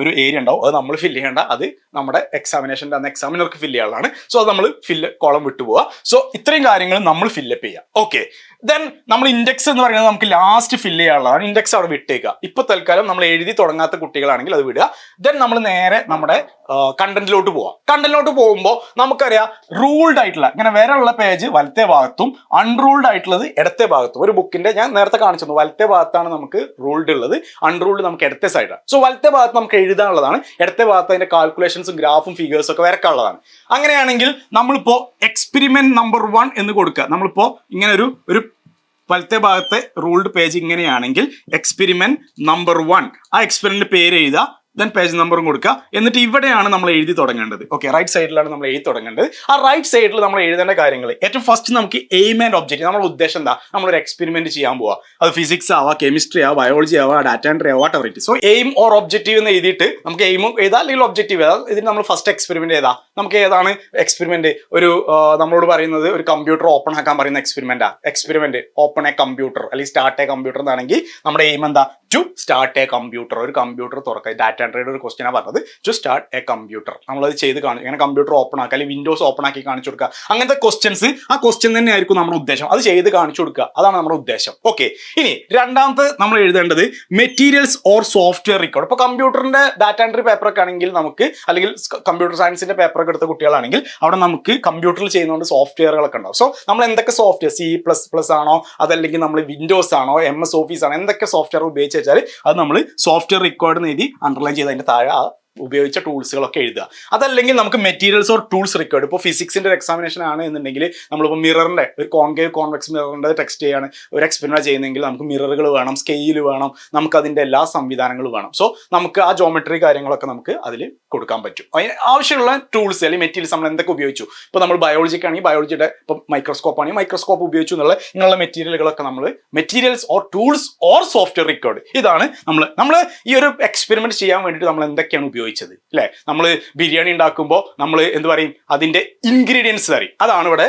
ഒരു ഏരിയ ഉണ്ടാവും. അത് നമ്മൾ ഫില്ല് ചെയ്യേണ്ട അത് നമ്മുടെ എക്സാമിനേഷന്റെ അന്ന് എക്സാമിനർക്ക് ഫില്ല് ചെയ്യാനുള്ളതാണ്. സോ അത് നമ്മൾ ഫില്ല് കോളം വിട്ടുപോവുക സോ ഇത്രയും കാര്യങ്ങൾ നമ്മൾ ഫില്ലപ്പ് ചെയ്യാം. ഓക്കെ ദെൻ നമ്മൾ ഇൻഡെക്സ് എന്ന് പറയുന്നത് നമുക്ക് ലാസ്റ്റ് ഫില്ല് ചെയ്യാനുള്ളതാണ്. ഇൻഡെക്സ് അവിടെ വിട്ടേക്കുക. ഇപ്പൊ തൽക്കാലം നമ്മൾ എഴുതി തുടങ്ങാത്ത കുട്ടികളാണെങ്കിൽ അത് വിടുക. ദെൻ നമ്മൾ നേരെ നമ്മുടെ കണ്ടന്റിലോട്ട് പോവാം. കണ്ടന്റിലോട്ട് പോകുമ്പോൾ നമുക്കറിയാം റൂൾഡ് ആയിട്ടുള്ള ഇങ്ങനെ വേറെ ഉള്ള പേജ് വലത്തെ ഭാഗത്തും അൺറൂൾഡ് ആയിട്ടുള്ളത് ഇടത്തെ ഭാഗത്തും. ഒരു ബുക്കിന്റെ ഞാൻ നേരത്തെ കാണിച്ചു വലത്തെ ഭാഗത്താണ് നമുക്ക് റൂൾഡ് ഉള്ളത്. അൺറൂൾഡ് നമുക്ക് ഇടത്തെ സൈഡാണ് സോ വലത്തെ ഭാഗത്ത് നമുക്ക് എഴുതാനുള്ളതാണ്. ഇടത്തെ ഭാഗത്ത് അതിന്റെ കാൽക്കുലേഷൻസും ഗ്രാഫും ഫിഗേഴ്സും ഒക്കെ വരക്കാനുള്ളതാണ്. അങ്ങനെയാണെങ്കിൽ നമ്മളിപ്പോ എക്സ്പെരിമെന്റ് നമ്പർ വൺ എന്ന് കൊടുക്കുക. നമ്മളിപ്പോ ഇങ്ങനെ ഒരു ഒരു വലത്തെ ഭാഗത്തെ റൂൾഡ് പേജ് ഇങ്ങനെയാണെങ്കിൽ എക്സ്പെരിമെന്റ് നമ്പർ വൺ ആ എക്സ്പെരിമെന്റ് പേര് എഴുതുക. ദെൻ പേജ് നമ്പറും കൊടുക്കുക. എന്നിട്ട് ഇവിടെയാണ് നമ്മൾ എഴുതി തുടങ്ങേണ്ടത്. ഓക്കെ റൈറ്റ് സൈഡിലാണ് നമ്മൾ എഴുതി തുടങ്ങേണ്ടത്. ആ റൈറ്റ് സൈഡിൽ നമ്മൾ എഴുതേണ്ട കാര്യങ്ങൾ. ഏറ്റവും ഫസ്റ്റ് നമുക്ക് എയിം ആൻഡ് ഒബ്ജക്റ്റ് നമ്മുടെ ഉദ്ദേശം എന്താ? നമ്മളൊരു എക്സ്പെരിമെന്റ് ചെയ്യാൻ പോവാ. അത് ഫിസിക്സ് ആവാം കെമിസ്ട്രി ആവാം ബയോളജി ആവാം ഡാറ്റ എൻട്രി ആവാം whatever it so aim or objective എന്ന് എഴുതിയിട്ട് നമുക്ക് എയിമും ഏതാ അല്ലെങ്കിൽ ഒബ്ജക്റ്റീവ് ഏതാ ഇതിന് നമ്മൾ ഫസ്റ്റ് എക്സ്പെരിമെന്റ് ഏതാ? നമുക്ക് ഏതാണ് എക്സ്പെരിമെന്റ് ഒരു നമ്മളോട് പറയുന്നത് ഒരു കമ്പ്യൂട്ടർ ഓപ്പൺ ആക്കാൻ പറയുന്ന എക്സ്പെരിമെന്റാ എക്സ്പെരിമെന്റ് ഓപ്പൺ എ കമ്പ്യൂട്ടർ അല്ലെങ്കിൽ സ്റ്റാർട്ട് എ കമ്പ്യൂട്ടർ എന്നാണെങ്കിൽ നമ്മുടെ എയിം എന്താ? ടു സ്റ്റാർട്ട് എ കമ്പ്യൂട്ടർ ഒരു കമ്പ്യൂട്ടർ തുറക്കുക. ഡാറ്റ എൻട്രിയുടെ ഒരു ക്വസ്റ്റ്യനാണ് പറഞ്ഞത്. ടു സ്റ്റാർട്ട് എ കമ്പ്യൂട്ടർ നമ്മളത് ചെയ്ത് കാണും. ഇങ്ങനെ കമ്പ്യൂട്ടർ ഓപ്പൺ ആക്കുക. അല്ലെങ്കിൽ വിൻഡോസ് ഓപ്പൺ ആക്കി കാണിച്ചു കൊടുക്കുക. അങ്ങനത്തെ ക്വസ്റ്റ്യൻസ് ആ ക്വസ്റ്റ്യൻ തന്നെ ആയിരിക്കും നമ്മുടെ ഉദ്ദേശം. അത് ചെയ്ത് കാണിച്ചു കൊടുക്കുക. അതാണ് നമ്മുടെ ഉദ്ദേശം. ഓക്കെ ഇനി രണ്ടാമത്തെ നമ്മൾ എഴുതേണ്ടത് മെറ്റീരിയൽസ് ഓർ സോഫ്റ്റ്വെയർ റിക്കോർഡ് ഇപ്പോൾ കമ്പ്യൂട്ടറിന്റെ ഡാറ്റ എൻട്രി പേപ്പർ ഒക്കെ ആണെങ്കിൽ നമുക്ക് അല്ലെങ്കിൽ കമ്പ്യൂട്ടർ സയൻസിന്റെ പേപ്പർ ഒക്കെ എടുത്ത കുട്ടികളാണെങ്കിൽ അവിടെ നമുക്ക് കമ്പ്യൂട്ടറിൽ ചെയ്യുന്നതുകൊണ്ട് സോഫ്റ്റ്വെയറുകളൊക്കെ ഉണ്ടാവും. സോ നമ്മൾ എന്തൊക്കെ സോഫ്റ്റ്വെയർ സി പ്ലസ് പ്ലസ് ആണോ? അതല്ലെങ്കിൽ നമ്മൾ വിൻഡോസ് ആണോ? എം എസ് ഓഫീസ് ആണോ? എന്തൊക്കെ സോഫ്റ്റ്വെയർ ഉപയോഗിച്ച് വെച്ചാൽ അത് നമ്മൾ സോഫ്റ്റ്വെയർ എന്ന് എഴുതി അണ്ടർലൈൻ ചെയ്ത് അതിന്റെ താഴെ ആ ഉപയോഗിച്ച ടൂൾസുകളൊക്കെ എഴുതുക. അതല്ലെങ്കിൽ നമുക്ക് മെറ്റീരിയൽസ് ഓർ ടൂൾസ് റിക്വയർഡ് ഇപ്പോൾ ഫിസിക്സിന്റെ ഒരു എക്സാമിനേഷൻ ആണ് എന്നുണ്ടെങ്കിൽ നമ്മളിപ്പോൾ മിററിന്റെ ഒരു കോൺകേവ് കോൺവെക്സ് മിററിന്റെ ടെക്സ്റ്റ് ചെയ്യാണ്. ഒരു എക്സ്പെരിമെന്റ് ചെയ്യുന്നെങ്കിൽ നമുക്ക് മിററുകൾ വേണം സ്കെയിൽ വേണം നമുക്ക് അതിന്റെ എല്ലാ സംവിധാനങ്ങളും വേണം. സോ നമുക്ക് ആ ജോമെട്രി കാര്യങ്ങളൊക്കെ നമുക്ക് അതിൽ കൊടുക്കാൻ പറ്റും. അതിന് ആവശ്യമുള്ള ടൂൾസ് അല്ലെങ്കിൽ മെറ്റീരിയൽസ് നമ്മൾ എന്തൊക്കെ ഉപയോഗിച്ചു? ഇപ്പോൾ നമ്മൾ ബയോളജിക്ക് ആണെങ്കിൽ ബയോളജിയുടെ ഇപ്പോൾ മൈക്രോസ്കോപ്പ് ആണെങ്കിൽ മൈക്രോസ്കോപ്പ് ഉപയോഗിച്ചു എന്നുള്ള ഇങ്ങനെയുള്ള മെറ്റീരിയലുകളൊക്കെ നമ്മൾ materials or tools or software record ഇതാണ് നമ്മൾ നമ്മൾ ഈ ഒരു എക്സ്പെരിമെന്റ് ചെയ്യാൻ വേണ്ടിയിട്ട് നമ്മൾ എന്തൊക്കെയാണ് ഉപയോഗിച്ചത്? അല്ലേ നമ്മൾ ബിരിയാണി ഉണ്ടാക്കുമ്പോൾ നമ്മൾ എന്ത് പറയും? അതിന്റെ ഇൻഗ്രീഡിയൻസ് അറിയും അതാണ് ഇവിടെ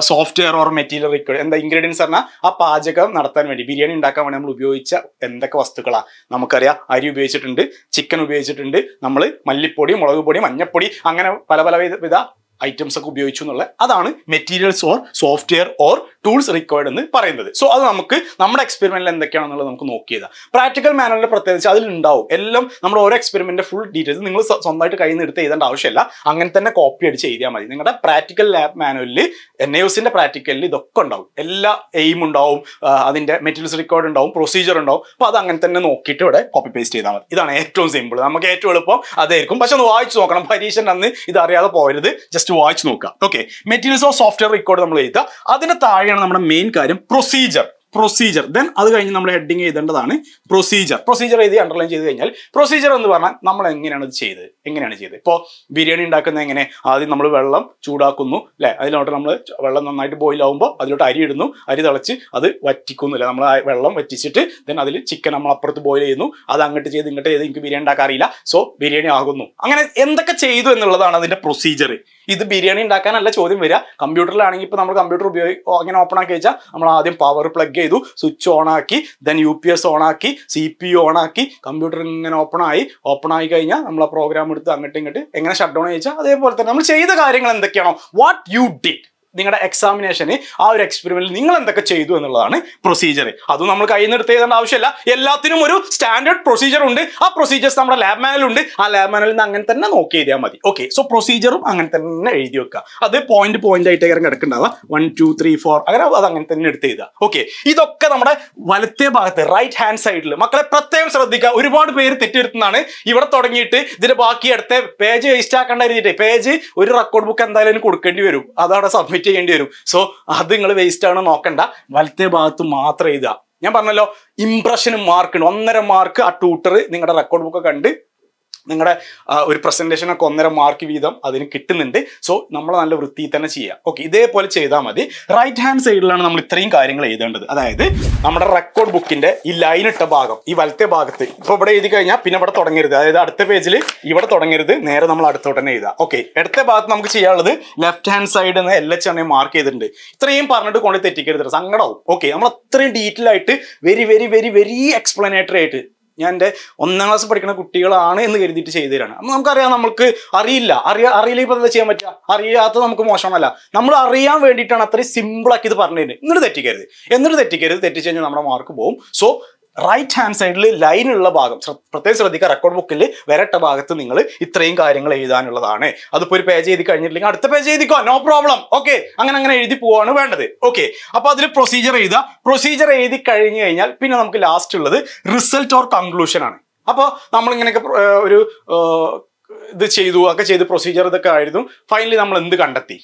സോഫ്റ്റ്വെയർ ഓർ മെറ്റീരിയൽ റിക്വയർഡ് എന്താ ഇൻഗ്രീഡിയൻസ് പറഞ്ഞാൽ ആ പാചകം നടത്താൻ വേണ്ടി ബിരിയാണി ഉണ്ടാക്കാൻ വേണ്ടി നമ്മൾ ഉപയോഗിച്ച എന്തൊക്കെ വസ്തുക്കളാണ് നമുക്കറിയാം അരി ഉപയോഗിച്ചിട്ടുണ്ട് ചിക്കൻ ഉപയോഗിച്ചിട്ടുണ്ട് നമ്മൾ മല്ലിപ്പൊടി മുളക് പൊടി മഞ്ഞപ്പൊടി അങ്ങനെ പല പല വിധ ഐറ്റംസ് ഒക്കെ ഉപയോഗിച്ചു എന്നുള്ള അതാണ് materials or software or tools required എന്ന് പറയുന്നത്. സോ അത് നമുക്ക് നമ്മുടെ എക്സ്പെരിമെന്റിൽ എന്തൊക്കെയാണെന്നുള്ളത് നമുക്ക് നോക്കിയത്. പ്രാക്ടിക്കൽ മാനുവലിൽ പ്രത്യേകിച്ച് അതിൽ ഉണ്ടാവും. എല്ലാം നമ്മൾ ഓരോ എക്സ്പെരിമെന്റ് ഫുൾ ഡീറ്റെയിൽസ് നിങ്ങൾ സ്വന്തമായിട്ട് കയ്യിൽ നിന്ന് എടുത്ത് എഴുതേണ്ട ആവശ്യമില്ല. അങ്ങനെ തന്നെ കോപ്പി അടിച്ച് എഴുതിയാൽ മതി. നിങ്ങളുടെ പ്രാക്ടിക്കൽ ലാബ് മാനുവലിൽ എൻ എസിന്റെ പ്രാക്ടിക്കലിൽ ഇതൊക്കെ ഉണ്ടാവും. എല്ലാ എയിം ഉണ്ടാവും. അതിന്റെ മെറ്റീരിയൽസ് റിക്വയർഡ് ഉണ്ടാവും. പ്രൊസീജിയർ ഉണ്ടാവും. അപ്പോൾ അത് അങ്ങനെ തന്നെ നോക്കിയിട്ട് ഇവിടെ കോപ്പി പേസ്റ്റ് ചെയ്താൽ മതി. ഇതാണ് ഏറ്റവും സിമ്പിൾ നമുക്ക് ഏറ്റവും എളുപ്പം അതായിരിക്കും പക്ഷെ ഒന്ന് വായിച്ചു നോക്കണം. പരീക്ഷന്റെ അന്ന് ഇത് അറിയാതെ പോകരുത്. ജസ്റ്റ് വായിച്ചു നോക്കുക. Okay materials of software record നമ്മൾ എഴുതുക. അതിന് താഴെയാണ് നമ്മുടെ മെയിൻ കാര്യം പ്രൊസീജിയർ പ്രൊസീജിയർ ദെൻ അത് കഴിഞ്ഞ് നമ്മൾ ഹെഡിങ് എഴുതേണ്ടതാണ് പ്രൊസീജിയർ പ്രൊസീജിയർ എഴുതി അണ്ടർലൈൻ ചെയ്ത് കഴിഞ്ഞാൽ പ്രൊസീജിയർ എന്ന് പറഞ്ഞാൽ നമ്മൾ എങ്ങനെയാണ് ഇത് ചെയ്തത്? എങ്ങനെയാണ് ചെയ്തത്? ഇപ്പോൾ ബിരിയാണി ഉണ്ടാക്കുന്നത് എങ്ങനെ? ആദ്യം നമ്മൾ വെള്ളം ചൂടാക്കുന്നു അല്ലെ? അതിലോട്ട് നമ്മൾ വെള്ളം നന്നായിട്ട് ബോയിൽ ആകുമ്പോൾ അതിലോട്ട് അരി ഇടുന്നു. അരി തിളച്ച് അത് വറ്റിക്കുന്നു അല്ലെ? നമ്മൾ വെള്ളം വറ്റിച്ചിട്ട് ദെൻ അതിൽ ചിക്കൻ നമ്മൾ അപ്പുറത്ത് ബോയിൽ ചെയ്യുന്നു. അത് അങ്ങോട്ട് ചെയ്ത് ഇങ്ങോട്ട് ചെയ്ത് എനിക്ക് ബിരിയാണി ഉണ്ടാക്കാൻ സോ ബിരിയാണി ആകുന്നു. അങ്ങനെ എന്തൊക്കെ ചെയ്തു എന്നുള്ളതാണ് അതിന്റെ പ്രൊസീജിയർ ഇത് ബിരിയാണി ഉണ്ടാക്കാനല്ല ചോദ്യം വരിക. കമ്പ്യൂട്ടറിലാണെങ്കിൽ ഇപ്പോൾ നമ്മൾ കമ്പ്യൂട്ടർ ഉപയോഗി അങ്ങനെ ഓപ്പൺ ആക്കി വെച്ചാൽ നമ്മൾ ആദ്യം പവർ പ്ലഗ് ചെയ്തു സ്വിച്ച് ഓൺ ആക്കി then U P S on ആക്കി സി പി ഓൺ ആക്കി കമ്പ്യൂട്ടർ ഇങ്ങനെ ഓപ്പൺ ആയി. ഓപ്പൺ ആയി കഴിഞ്ഞാൽ നമ്മൾ ആ പ്രോഗ്രാം എടുത്ത് അങ്ങോട്ട് ഇങ്ങോട്ട് എങ്ങനെ ഷട്ട് ഡൗൺ ചോദിച്ചാൽ അതേപോലെ തന്നെ നമ്മൾ ചെയ്ത കാര്യങ്ങൾ എന്തൊക്കെയാണോ? വാട്ട് യു ഡിഡ് നിങ്ങളുടെ എക്സാമിനേഷന് ആ ഒരു എക്സ്പെരിമെന്റിൽ നിങ്ങൾ എന്തൊക്കെ ചെയ്തു എന്നുള്ളതാണ് പ്രൊസീജിയർ അതും നമ്മൾ കയ്യിൽ നിന്ന് എടുത്ത് ചെയ്യേണ്ട ആവശ്യമില്ല. എല്ലാത്തിനും ഒരു സ്റ്റാൻഡേർഡ് പ്രൊസീജിയർ ഉണ്ട്. ആ പ്രൊസീജിയേഴ്സ് നമ്മുടെ ലാബ് മാനലിൽ ഉണ്ട്. ആ ലാബ് മാനലിൽ നിന്ന് അങ്ങനെ തന്നെ നോക്കി എഴുതിയാൽ മതി. ഓക്കെ സോ പ്രൊസീജിയറും അങ്ങനെ തന്നെ എഴുതി വെക്കുക. അത് പോയിന്റ് പോയിന്റ് ആയിട്ട് ഇറങ്ങി കിടക്കുന്നുണ്ടാവുക. വൺ ടു ത്രീ ഫോർ അങ്ങനെ അത് അങ്ങനെ തന്നെ എടുത്ത് എഴുതുക. ഓക്കെ ഇതൊക്കെ നമ്മുടെ വലത്തെ ഭാഗത്ത് റൈറ്റ് ഹാൻഡ് സൈഡിൽ മക്കളെ പ്രത്യേകം ശ്രദ്ധിക്കുക. ഒരുപാട് പേര് തെറ്റിരുത്തുന്നതാണ്. ഇവിടെ തുടങ്ങിയിട്ട് ഇതിന്റെ ബാക്കി അടുത്ത പേജ് വേസ്റ്റ് ആക്കേണ്ട എഴുതിയിട്ട്. പേജ് ഒരു റെക്കോർഡ് ബുക്ക് എന്തായാലും കൊടുക്കേണ്ടി വരും. അതവിടെ സബ്മിറ്റ് ചെയ്യേണ്ടി വരും. സോ അത് നിങ്ങൾ വേസ്റ്റ് ആണോ നോക്കണ്ട. വലത്തെ ഭാഗത്ത് മാത്രം എഴുതുക. ഞാൻ പറഞ്ഞല്ലോ ഇംപ്രഷനും മാർക്ക് ഒന്നര മാർക്ക് ആ ട്യൂട്ടർ നിങ്ങളുടെ റെക്കോർഡ് ബുക്ക് കണ്ട് നിങ്ങളുടെ ഒരു പ്രസന്റേഷനൊക്കെ ഒന്നര മാർക്ക് വീതം അതിന് കിട്ടുന്നുണ്ട്. സോ നമ്മൾ നല്ല വൃത്തിയിൽ തന്നെ ചെയ്യുക ഓക്കെ ഇതേപോലെ ചെയ്താൽ മതി. റൈറ്റ് ഹാൻഡ് സൈഡിലാണ് നമ്മൾ ഇത്രയും കാര്യങ്ങൾ എഴുതേണ്ടത്. അതായത് നമ്മുടെ റെക്കോർഡ് ബുക്കിന്റെ ഈ ലൈൻ ഇട്ട ഭാഗം ഈ വലത്തെ ഭാഗത്ത് ഇപ്പോൾ ഇവിടെ എഴുതി കഴിഞ്ഞാൽ പിന്നെ ഇവിടെ തുടങ്ങരുത്. അതായത് അടുത്ത പേജിൽ ഇവിടെ തുടങ്ങരുത്. നേരെ നമ്മൾ അടുത്തോട്ട് തന്നെ എഴുതാം. ഓക്കെ ഇടത്തെ ഭാഗത്ത് നമുക്ക് ചെയ്യാനുള്ളത് ലെഫ്റ്റ് ഹാൻഡ് സൈഡ് എന്ന് എൽ എച്ച് മാർക്ക് ചെയ്തിട്ടുണ്ട്. ഇത്രയും പറഞ്ഞിട്ട് കൊണ്ട് തെറ്റിക്കരുത്. സങ്കടവും. ഓക്കെ നമ്മൾ അത്രയും ഡീറ്റെയിൽ ആയിട്ട് very very very very explanatory ആയിട്ട് ഞാൻ എന്റെ ഒന്നാം ക്ലാസ് പഠിക്കുന്ന കുട്ടികളാണ് എന്ന് കരുതിയിട്ട് ചെയ്തു തരാണ് അപ്പം നമുക്കറിയാം നമുക്ക് അറിയില്ല. അറിയാ അറിയില്ല ഇപ്പം എന്താ ചെയ്യാൻ പറ്റുക? അറിയാത്ത നമുക്ക് മോശമല്ല നമ്മൾ അറിയാൻ വേണ്ടിയിട്ടാണ് അത്രയും സിമ്പിളാക്കി ഇത് പറഞ്ഞു തരുന്നത് എന്നിട്ട് തെറ്റിക്കരുത്. എന്നിട്ട് തെറ്റിക്കരുത്. തെറ്റിച്ച് കഴിഞ്ഞാൽ നമ്മുടെ മാർക്ക് പോകും സോ റൈറ്റ് ഹാൻഡ് സൈഡിൽ ലൈനുള്ള ഭാഗം പ്രത്യേകം ശ്രദ്ധിക്കുക റെക്കോർഡ് ബുക്കിൽ വരട്ട ഭാഗത്ത് നിങ്ങൾ ഇത്രയും കാര്യങ്ങൾ എഴുതാനുള്ളതാണ്. അതിപ്പോൾ ഒരു പേജ് എഴുതി കഴിഞ്ഞിട്ടില്ലെങ്കിൽ അടുത്ത പേജ് എഴുതിക്കോ നോ പ്രോബ്ലം ഓക്കെ അങ്ങനെ അങ്ങനെ എഴുതി പോവാണ് വേണ്ടത്. ഓക്കെ അപ്പോൾ അതിൽ പ്രൊസീജിയർ എഴുതുക. പ്രൊസീജിയർ എഴുതി കഴിഞ്ഞു കഴിഞ്ഞാൽ പിന്നെ നമുക്ക് ലാസ്റ്റ് ഉള്ളത് റിസൾട്ട് ഓർ കൺക്ലൂഷൻ ആണ്. അപ്പോൾ നമ്മളിങ്ങനെയൊക്കെ ഒരു ഇത് ചെയ്തു ഒക്കെ ചെയ്ത് പ്രൊസീജിയർ ഇതൊക്കെ ആയിരുന്നു. ഫൈനലി നമ്മൾ എന്ത് കണ്ടെത്തി?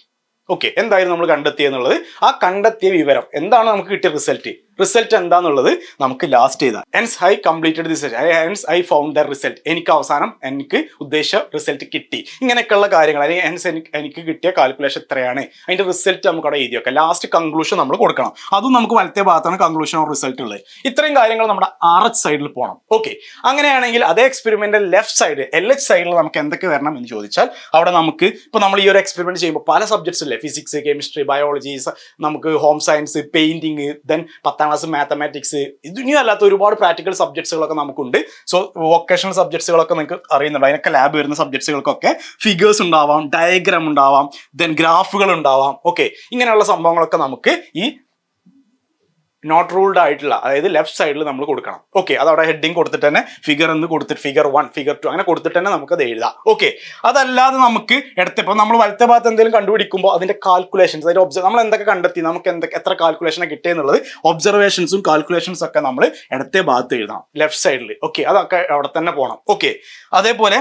ഓക്കെ എന്തായിരുന്നു നമ്മൾ കണ്ടെത്തിയെന്നുള്ളത്? ആ കണ്ടെത്തിയ വിവരം. എന്താണ് നമുക്ക് കിട്ടിയ റിസൾട്ട് റിസൾട്ട് എന്താന്നുള്ളത് നമുക്ക് ലാസ്റ്റ് ചെയ്താൽ hence I completed this hence I found the result എനിക്ക് അവസാനം എനിക്ക് ഉദ്ദേശ റിസൾട്ട് കിട്ടി. ഇങ്ങനെയൊക്കെയുള്ള കാര്യങ്ങൾ. അല്ലെങ്കിൽ ഹെൻസ് എനിക്ക് എനിക്ക് കിട്ടിയ കാൽക്കുലേഷൻ എത്രയാണ് അതിന്റെ റിസൾട്ട് നമുക്ക് അവിടെ എഴുതി ലാസ്റ്റ് കൺക്ലൂഷൻ നമ്മൾ കൊടുക്കണം. അതും നമുക്ക് വലത്തെ ഭാഗത്താണ് കൺക്ലൂഷൻ ഓർ റിസൾട്ട് ഉള്ളത്. ഇത്രയും കാര്യങ്ങൾ നമ്മുടെ ആർ എച്ച് സൈഡിൽ പോകണം ഓക്കെ അങ്ങനെയാണെങ്കിൽ അതേ experiment left side L H സൈഡിൽ നമുക്ക് എന്തൊക്കെ വരണം എന്ന് ചോദിച്ചാൽ അവിടെ നമുക്ക് ഇപ്പോൾ നമ്മൾ ഈ ഒരു എക്സ്പെരിമെന്റ് ചെയ്യുമ്പോൾ പല സബ്ജക്ട്സ് ഇല്ലേ? ഫിസിക്സ് കെമിസ്ട്രി ബയോളജീസ് നമുക്ക് ഹോം സയൻസ് പെയിന്റിങ് ദെൻ പത്താം ക്ലാസ് മാത്തമാറ്റിക്സ് ഇതിനും അല്ലാത്ത ഒരുപാട് പ്രാക്ടിക്കൽ സബ്ജക്ട്സുകളൊക്കെ നമുക്കുണ്ട്. സോ വൊക്കേഷണൽ സബ്ജക്ട്സുകളൊക്കെ നിങ്ങൾക്ക് അറിയുന്നുണ്ട്. അതിനൊക്കെ ലാബ് വരുന്ന സബ്ജക്ട്സുകൾക്കൊക്കെ ഫിഗേഴ്സ് ഉണ്ടാവാം ഡയഗ്രാം ഉണ്ടാവാം ദെൻ ഗ്രാഫുകൾ ഉണ്ടാവാം. ഓക്കെ ഇങ്ങനെയുള്ള സംഭവങ്ങളൊക്കെ നമുക്ക് ഈ നോട്ട് റൂൾഡ് ആയിട്ടുള്ള അതായത് ലെഫ്റ്റ് സൈഡിൽ നമ്മൾ കൊടുക്കണം. ഓക്കെ അത് അവിടെ ഹെഡിങ് കൊടുത്തിട്ട് തന്നെ ഫിഗർ എന്ന് കൊടുത്തിട്ട് ഫിഗർ വൺ ഫിഗർ ടു അങ്ങനെ കൊടുത്തിട്ട് തന്നെ നമുക്ക് അത് എഴുതാം. ഓക്കെ അതല്ലാതെ നമുക്ക് ഇടത്തിപ്പോൾ നമ്മൾ വലത്തെ ഭാഗത്ത് എന്തെങ്കിലും കണ്ടുപിടിക്കുമ്പോൾ അതിന്റെ കാൽക്കുലേഷൻസ് അതിന്റെ ഒബ്സർവ് നമ്മൾ എന്തൊക്കെ കണ്ടെത്തി നമുക്ക് എന്തൊക്കെ എത്ര കാൽക്കുലേഷനെ കിട്ടിയെന്നുള്ളത് ഒബ്സർവേഷൻസും കാൽക്കുലേഷൻസ് ഒക്കെ നമ്മൾ ഇടത്തെ ഭാഗത്ത് എഴുതാം ലെഫ്റ്റ് സൈഡിൽ ഓക്കെ അതൊക്കെ അവിടെ തന്നെ പോകണം ഓക്കെ അതേപോലെ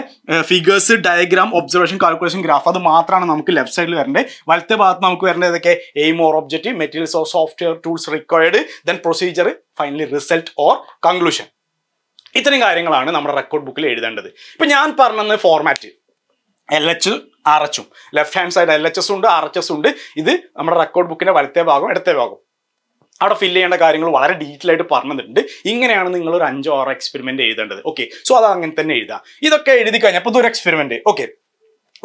figures diagram observation calculation graph അത് മാത്രമാണ് നമുക്ക് ലെഫ്റ്റ് സൈഡിൽ വരേണ്ടത്. വലത്തെ ഭാഗത്ത് നമുക്ക് വരേണ്ടത് ഇതൊക്കെ aim or objective materials or software tools required then procedure finally result or conclusion ഇത്രയും കാര്യങ്ങളാണ് നമ്മുടെ റെക്കോർഡ് ബുക്കിൽ എഴുതേണ്ടത്. ഇപ്പം ഞാൻ പറഞ്ഞത് format L H R എച്ചും left hand side L H S ഉണ്ട് ആർ എച്ച് എസ് ഉണ്ട്. ഇത് നമ്മുടെ റെക്കോർഡ് ബുക്കിന്റെ വലത്തെ ഭാഗം ഇടത്തെ ഭാഗം അവിടെ ഫില്ല് ചെയ്യേണ്ട കാര്യങ്ങൾ വളരെ ഡീറ്റെയിൽ ആയിട്ട് പറഞ്ഞിട്ടുണ്ട്. ഇങ്ങനെയാണ് നിങ്ങൾ ഒരു അഞ്ചോ ആറോ എക്സ്പെരിമെന്റ് എഴുതേണ്ടത്. ഓക്കെ സോ അത് അങ്ങനെ തന്നെ എഴുതാം. ഇതൊക്കെ എഴുതി കഴിഞ്ഞാൽ അപ്പോൾ ഇതൊരു എക്സ്പെരിമെന്റ് ഓക്കെ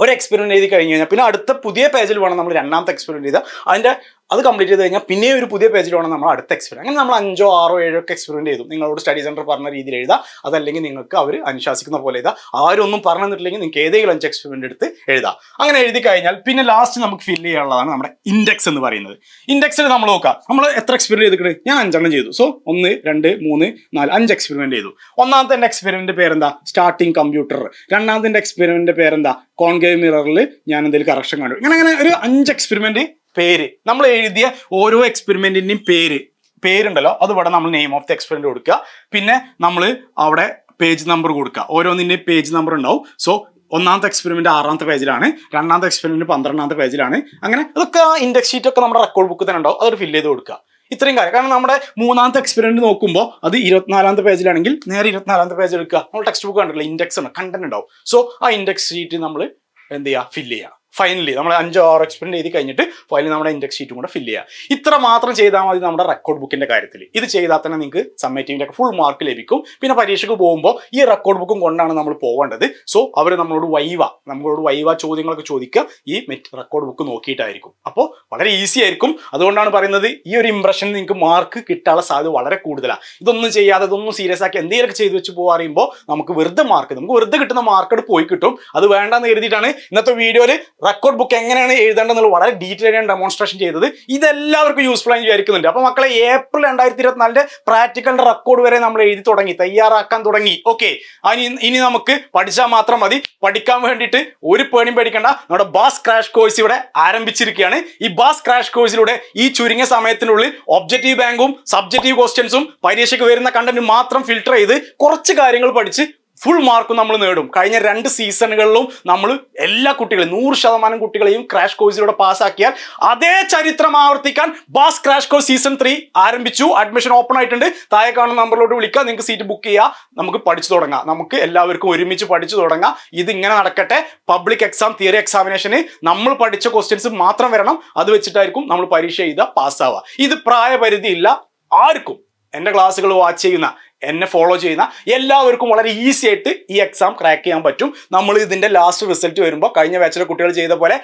ഒരു എക്സ്പെരിമെന്റ് എഴുതി കഴിഞ്ഞ് കഴിഞ്ഞാൽ പിന്നെ അടുത്ത പുതിയ പേജിൽ വേണം നമ്മൾ രണ്ടാമത്തെ എക്സ്പെരിമെന്റ് ചെയ്താൽ അതിന്റെ അത് കംപ്ലീറ്റ് ചെയ്ത് കഴിഞ്ഞാൽ പിന്നെ ഒരു പുതിയ പേജിൽ വേണം നമ്മൾ അടുത്ത എക്സ്പെരിമെന്റ് അങ്ങനെ നമ്മൾ അഞ്ചോ ആറോ ഏഴോ ഒക്കെ എക്സ്പെരിമെന്റ് ചെയ്തു. നിങ്ങളോട് സ്റ്റഡി സെന്റർ പറഞ്ഞ രീതിയിൽ എഴുതാം. അതല്ലെങ്കിൽ നിങ്ങൾക്ക് അവർ അനുശാസിക്കുന്ന പോലെ എഴുതാം. ആരും ഒന്നും പറഞ്ഞിട്ടില്ലെങ്കിൽ നിങ്ങൾക്ക് ഏതെങ്കിലും അഞ്ച് എക്സ്പെരിമെന്റ് എടുത്ത് എഴുതാം. അങ്ങനെ എഴുതി കഴിഞ്ഞാൽ പിന്നെ ലാസ്റ്റ് നമുക്ക് ഫില്ല് ചെയ്യാനുള്ളതാണ് നമ്മുടെ ഇൻഡെക്സ് എന്ന് പറയുന്നത്. ഇൻഡെക്സിൽ നമ്മൾ നോക്കാം. നമ്മൾ എത്ര എക്സ്പെരിമെന്റ് ചെയ്തിട്ടുണ്ട്? ഞാൻ അഞ്ചെണ്ണം ചെയ്തു. സോ ഒന്ന് രണ്ട് മൂന്ന് നാല് അഞ്ച് എക്സ്പെരിമെന്റ് ചെയ്തു. ഒന്നാമത്തെ എക്സ്പെരിമെന്റ് പേരെന്താ? സ്റ്റാർട്ടിങ് കമ്പ്യൂട്ടർ രണ്ടാമത്തെ എക്സ്പെരിമെന്റ് പേരെന്താ? കോൺഗേവ് മിററിൽ ഞാൻ എന്തെങ്കിലും കറക്ഷൻ കണ്ടു. ഇങ്ങനെ അങ്ങനെ ഒരു അഞ്ച് എക്സ്പെരിമെന്റ് പേര്. നമ്മൾ എഴുതിയ ഓരോ എക്സ്പെരിമെന്റിന്റെയും പേര്. പേരുണ്ടല്ലോ അത് ഇവിടെ നമ്മൾ നെയിം ഓഫ് ദി എക്സ്പെരിമെന്റ് കൊടുക്കുക. പിന്നെ നമ്മൾ അവിടെ പേജ് നമ്പർ കൊടുക്കുക. ഓരോന്നിന്റെയും പേജ് നമ്പർ ഉണ്ടാവും. സോ ഒന്നാമത്തെ എക്സ്പെരിമെന്റ് ആറാമത്തെ പേജിലാണ് രണ്ടാമത്തെ എക്സ്പെരിമെന്റ് പന്ത്രണ്ടാമത്തെ പേജിലാണ് അങ്ങനെ അതൊക്കെ ഇൻഡെക്സ് ഷീറ്റ് ഒക്കെ നമ്മുടെ റെക്കോർഡ് ബുക്ക് തന്നെ ഉണ്ടാവും. അതൊരു ഫില്ല് ചെയ്ത് കൊടുക്കുക. ഇത്രയും കാര്യം. കാരണം നമ്മുടെ മൂന്നാമത്തെ എക്സ്പെരിമെന്റ് നോക്കുമ്പോൾ അത് ഇരുപത്തിനാലാമത്തെ പേജിലാണെങ്കിൽ നേരെ ഇരുപത്തിനാലാമത്തെ പേജ് എടുക്കുക. നമ്മൾ ടെക്സ്റ്റ് ബുക്ക് കണ്ടിട്ടില്ല? ഇൻഡെക്സ് ഉണ്ട് കണ്ടന്റ് ഉണ്ടാവും. സോ ആ ഇൻഡെക്സ് ഷീറ്റ് നമ്മൾ എന്ത് ചെയ്യുക? ഫില്ല് ചെയ്യുക. ഫൈനലി നമ്മൾ അഞ്ചോ ആറോ എക്സ്പെരിമെന്റ് എഴുതി കഴിഞ്ഞിട്ട് ഫൈനലി നമ്മുടെ ഇൻഡെക്സ് ഷീറ്റും കൂടെ ഫില്ല് ചെയ്യുക ഇത്ര മാത്രം ചെയ്താൽ മതി നമ്മുടെ റെക്കോർഡ് ബുക്കിന്റെ കാര്യത്തിൽ ഇത് ചെയ്താൽ തന്നെ നിങ്ങൾക്ക് സമ്മേറ്റീവിന്റെ ഒക്കെ ഫുൾ മാർക്ക് ലഭിക്കും. പിന്നെ പരീക്ഷയ്ക്ക് പോകുമ്പോൾ ഈ റെക്കോർഡ് ബുക്കും കൊണ്ടാണ് നമ്മൾ പോകേണ്ടത് സോ അവർ നമ്മളോട് വൈവ. നമ്മളോട് വൈവ ചോദ്യങ്ങളൊക്കെ ചോദിക്കുക ഈ റെക്കോർഡ് ബുക്ക് നോക്കിയിട്ടായിരിക്കും. അപ്പോൾ വളരെ ഈസി ആയിരിക്കും. അതുകൊണ്ടാണ് പറയുന്നത് ഈ ഒരു ഇംപ്രഷൻ നിങ്ങൾക്ക് മാർക്ക് കിട്ടാനുള്ള സാധ്യത വളരെ കൂടുതലാണ് ഇതൊന്നും ചെയ്യാതെ ഇതൊന്നും സീരിയസ് ആക്കി എന്തെങ്കിലുമൊക്കെ ചെയ്തു വെച്ച് പോകാൻ പറയുമ്പോൾ നമുക്ക് വെറുതെ മാർക്ക് നമുക്ക് വെറുതെ കിട്ടുന്ന മാർക്ക് പോയി കിട്ടും. അത് വേണ്ടെന്ന് കരുതിയിട്ടാണ് ഇന്നത്തെ വീഡിയോയിൽ റെക്കോർഡ് ബുക്ക് എങ്ങനെയാണ് എഴുതേണ്ടതെന്നുള്ള വളരെ ഡീറ്റെയിൽ ആയി ഡെമോൺസ്ട്രേഷൻ ചെയ്തത്. ഇതെല്ലാവർക്കും യൂസ്ഫുൾ ആയി വിചാരിക്കുന്നുണ്ട്. അപ്പോൾ മക്കളെ ഏപ്രിൽ രണ്ടായിരത്തി ഇരുപത്തിനാലിന്റെ പ്രാക്ടിക്കലിന്റെ റെക്കോർഡ് വരെ നമ്മൾ എഴുതി തുടങ്ങി തയ്യാറാക്കാൻ തുടങ്ങി. ഓക്കെ ഇനി ഇനി നമുക്ക് പഠിച്ചാൽ മാത്രം മതി. പഠിക്കാൻ വേണ്ടിയിട്ട് ഒരു പേണിയും പേടിക്കേണ്ട. നമ്മുടെ ബാസ് ക്രാഷ് കോഴ്സ് ഇവിടെ ആരംഭിച്ചിരിക്കുകയാണ്. ഈ ബാസ് ക്രാഷ് കോഴ്സിലൂടെ ഈ ചുരുങ്ങിയ സമയത്തിനുള്ളിൽ ഒബ്ജക്റ്റീവ് ബാങ്കും സബ്ജക്റ്റീവ് ക്വസ്റ്റ്യൻസും പരീക്ഷയ്ക്ക് വരുന്ന കണ്ടന്റ് മാത്രം ഫിൽട്ടർ ചെയ്ത് കുറച്ച് കാര്യങ്ങൾ പഠിച്ച് ഫുൾ മാർക്കും നമ്മൾ നേടും. കഴിഞ്ഞ രണ്ട് സീസണുകളിലും നമ്മൾ എല്ലാ കുട്ടികളെയും നൂറ് ശതമാനം കുട്ടികളെയും ക്രാഷ് കോഴ്സിലൂടെ പാസ്സാക്കിയാൽ അതേ ചരിത്രം ആവർത്തിക്കാൻ ബാസ് ക്രാഷ് കോഴ്സ് സീസൺ ത്രീ ആരംഭിച്ചു. അഡ്മിഷൻ ഓപ്പൺ ആയിട്ടുണ്ട്. താഴെ കാണുന്ന നമ്പറിലോട്ട് വിളിക്കുക. നിങ്ങൾക്ക് സീറ്റ് ബുക്ക് ചെയ്യുക നമുക്ക് പഠിച്ചു തുടങ്ങാം. നമുക്ക് എല്ലാവർക്കും ഒരുമിച്ച് പഠിച്ചു തുടങ്ങാം. ഇത് ഇങ്ങനെ നടക്കട്ടെ. പബ്ലിക് എക്സാം തിയറി എക്സാമിനേഷന് നമ്മൾ പഠിച്ച ക്വസ്റ്റ്യൻസ് മാത്രം വരണം. അത് വെച്ചിട്ടായിരിക്കും നമ്മൾ പരീക്ഷ എഴുതുക പാസ്സാവുക ഇത് പ്രായപരിധി ഇല്ല. ആർക്കും. എന്റെ ക്ലാസ്സുകൾ വാച്ച് ചെയ്യുന്ന എന്നെ ഫോളോ ചെയ്യുന്ന എല്ലാവർക്കും വളരെ ഈസി ആയിട്ട് ഈ എക്സാം ക്രാക്ക് ചെയ്യാൻ പറ്റും. നമ്മൾ ഇതിന്റെ ലാസ്റ്റ് റിസൾട്ട് വരുമ്പോൾ കഴിഞ്ഞ ബാച്ചിലെ കുട്ടികൾ ചെയ്ത പോലെ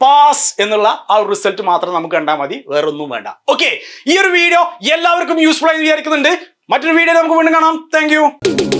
പാസ് എന്നുള്ള ആ ഒരു റിസൾട്ട് മാത്രം നമുക്ക് കണ്ടാൽ മതി. വേറൊന്നും വേണ്ട. ഓക്കെ ഈ ഒരു വീഡിയോ എല്ലാവർക്കും യൂസ്ഫുൾ ആയി വിചാരിക്കുന്നുണ്ട്. മറ്റൊരു വീഡിയോ നമുക്ക് വീണ്ടും കാണാം. താങ്ക്